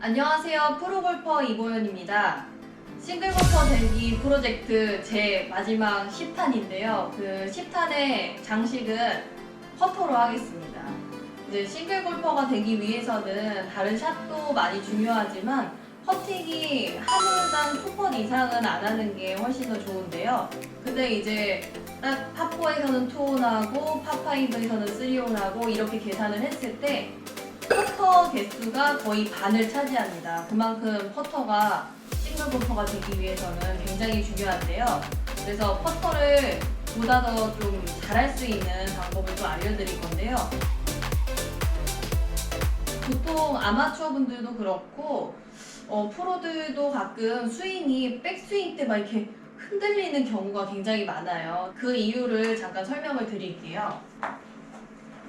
안녕하세요. 프로골퍼 이보현입니다. 싱글골퍼 되기 프로젝트 제 마지막 10탄인데요. 그 10탄의 장식은 퍼터로 하겠습니다. 이제 싱글골퍼가 되기 위해서는 다른 샷도 많이 중요하지만 퍼팅이 하루당 투퍼 이상은 안 하는 게 훨씬 더 좋은데요. 근데 이제 딱 파4에서는 투혼하고 파5에서는 3혼하고 이렇게 계산을 했을 때 퍼터 개수가 거의 반을 차지합니다. 그만큼 퍼터가 싱글 골퍼가 되기 위해서는 굉장히 중요한데요. 그래서 퍼터를 보다 더 좀 잘할 수 있는 방법을 좀 알려드릴 건데요. 보통 아마추어 분들도 그렇고 어, 프로들도 가끔 스윙이 백스윙 때 막 이렇게 흔들리는 경우가 굉장히 많아요. 그 이유를 잠깐 설명을 드릴게요.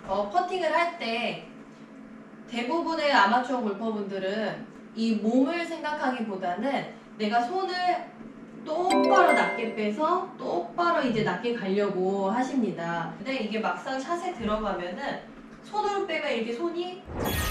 어, 퍼팅을 할 때 대부분의 아마추어 골퍼분들은 이 몸을 생각하기보다는 내가 손을 똑바로 낮게 빼서 똑바로 이제 낮게 가려고 하십니다. 근데 이게 막상 샷에 들어가면은 손으로 빼면 이렇게 손이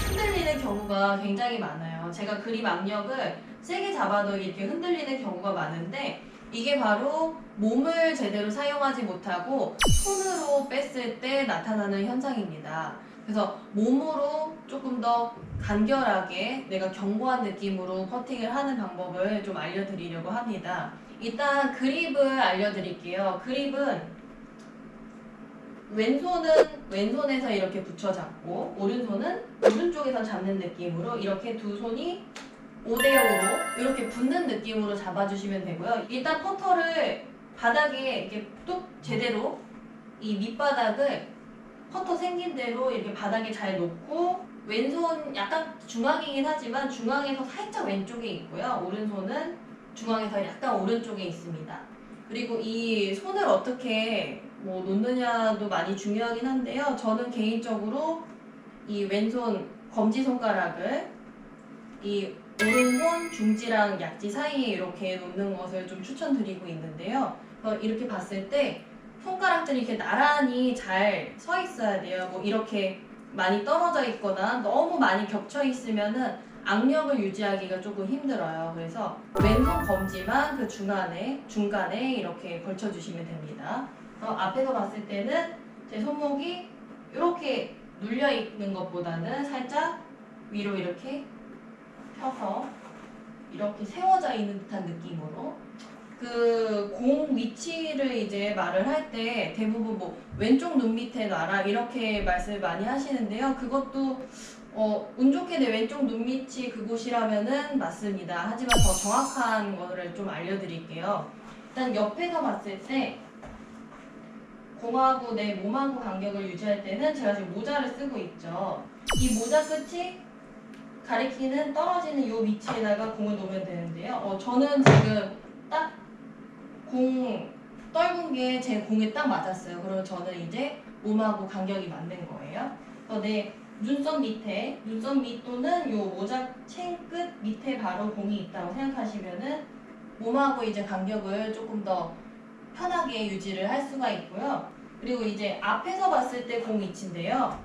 흔들리는 경우가 굉장히 많아요. 제가 그립 악력을 세게 잡아도 이렇게 흔들리는 경우가 많은데 이게 바로 몸을 제대로 사용하지 못하고 손으로 뺐을 때 나타나는 현상입니다. 그래서 몸으로 조금 더 간결하게 내가 견고한 느낌으로 퍼팅을 하는 방법을 좀 알려드리려고 합니다. 일단 그립을 알려드릴게요. 그립은 왼손은 왼손에서 이렇게 붙여 잡고 오른손은 오른쪽에서 잡는 느낌으로 이렇게 두 손이 5대5로 이렇게 붙는 느낌으로 잡아주시면 되고요. 일단 퍼터를 바닥에 이렇게 뚝 제대로 이 밑바닥을 퍼터 생긴 대로 이렇게 바닥에 잘 놓고 왼손 약간 중앙이긴 하지만 중앙에서 살짝 왼쪽에 있고요. 오른손은 중앙에서 약간 오른쪽에 있습니다. 그리고 이 손을 어떻게 뭐 놓느냐도 많이 중요하긴 한데요. 저는 개인적으로 이 왼손 검지 손가락을 이 오른손 중지랑 약지 사이에 이렇게 놓는 것을 좀 추천드리고 있는데요. 이렇게 봤을 때 손가락들이 이렇게 나란히 잘 서 있어야 돼요. 뭐 이렇게 많이 떨어져 있거나 너무 많이 겹쳐 있으면은 악력을 유지하기가 조금 힘들어요. 그래서 왼손 검지만 그 중간에 중간에 이렇게 걸쳐주시면 됩니다. 그래서 앞에서 봤을 때는 제 손목이 이렇게 눌려 있는 것보다는 살짝 위로 이렇게 펴서 이렇게 세워져 있는 듯한 느낌으로 그 공 위치를 이제 말을 할 때 대부분 뭐 왼쪽 눈 밑에 놔라 이렇게 말씀을 많이 하시는데요. 그것도 어, 운 좋게 내 왼쪽 눈 밑이 그곳이라면은 맞습니다. 하지만 더 정확한 거를 좀 알려드릴게요. 일단 옆에서 봤을 때 공하고 내 몸하고 간격을 유지할 때는 제가 지금 모자를 쓰고 있죠. 이 모자 끝이 가리키는 떨어지는 이 위치에다가 공을 놓으면 되는데요. 어, 저는 지금 딱 공 떨군 게 제 공에 딱 맞았어요. 그러면 저는 이제 몸하고 간격이 맞는 거예요. 그래서 내 눈썹 밑에 눈썹 밑 또는 요 모자 챙 끝 밑에 바로 공이 있다고 생각하시면은 몸하고 이제 간격을 조금 더 편하게 유지를 할 수가 있고요. 그리고 이제 앞에서 봤을 때 공 위치인데요.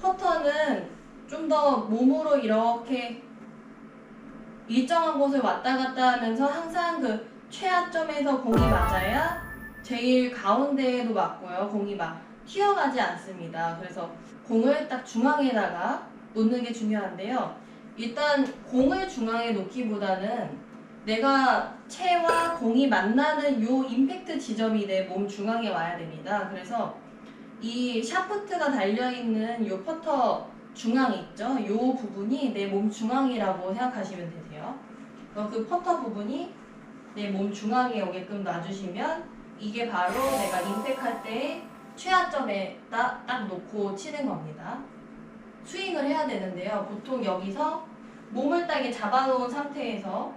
퍼터는 좀 더 몸으로 이렇게 일정한 곳을 왔다 갔다 하면서 항상 그 최하점에서 공이 맞아야 제일 가운데에도 맞고요. 공이 막 튀어가지 않습니다. 그래서 공을 딱 중앙에다가 놓는 게 중요한데요. 일단 공을 중앙에 놓기보다는 내가 채와 공이 만나는 요 임팩트 지점이 내 몸 중앙에 와야 됩니다. 그래서 이 샤프트가 달려있는 요 퍼터 중앙 있죠? 요 부분이 내 몸 중앙이라고 생각하시면 되세요. 그 퍼터 부분이 내 몸 중앙에 오게끔 놔주시면 이게 바로 내가 임팩할 때 최하점에 딱, 딱 놓고 치는 겁니다. 스윙을 해야 되는데요. 보통 여기서 몸을 딱에 잡아놓은 상태에서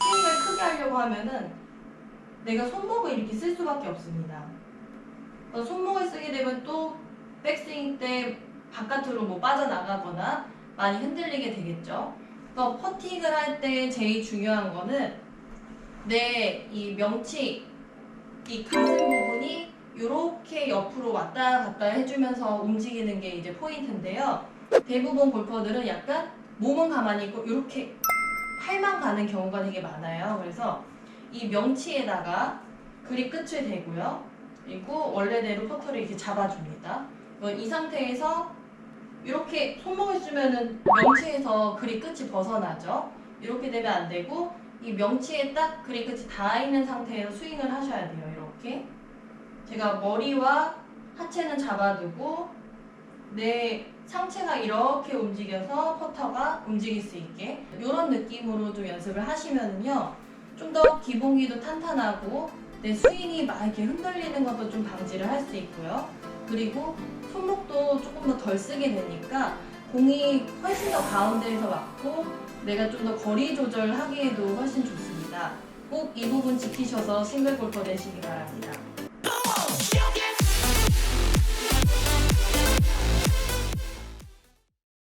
스윙을 크게 하려고 하면은 내가 손목을 이렇게 쓸 수밖에 없습니다. 손목을 쓰게 되면 또 백스윙 때 바깥으로 뭐 빠져나가거나 많이 흔들리게 되겠죠. 그러니까 퍼팅을 할 때 제일 중요한 거는 내 이 명치 이 가슴 부분이 이렇게 옆으로 왔다 갔다 해주면서 움직이는 게 이제 포인트인데요. 대부분 골퍼들은 약간 몸은 가만히 있고 이렇게 팔만 가는 경우가 되게 많아요. 그래서 이 명치에다가 그립 끝을 대고요. 그리고 원래대로 퍼터를 이렇게 잡아줍니다. 이 상태에서 이렇게 손목을 쓰면은 명치에서 그립 끝이 벗어나죠. 이렇게 되면 안 되고 이 명치에 딱 그립 끝이 닿아 있는 상태에서 스윙을 하셔야 돼요. 이렇게 제가 머리와 하체는 잡아두고 내 상체가 이렇게 움직여서 퍼터가 움직일 수 있게 이런 느낌으로 좀 연습을 하시면은요 좀 더 기본기도 탄탄하고 내 스윙이 막 이렇게 흔들리는 것도 좀 방지를 할 수 있고요. 그리고 손목도 조금 더 덜 쓰게 되니까 공이 훨씬 더 가운데에서 맞고 내가 좀 더 거리 조절하기에도 훨씬 좋습니다. 꼭 이 부분 지키셔서 싱글 골퍼 되시기 바랍니다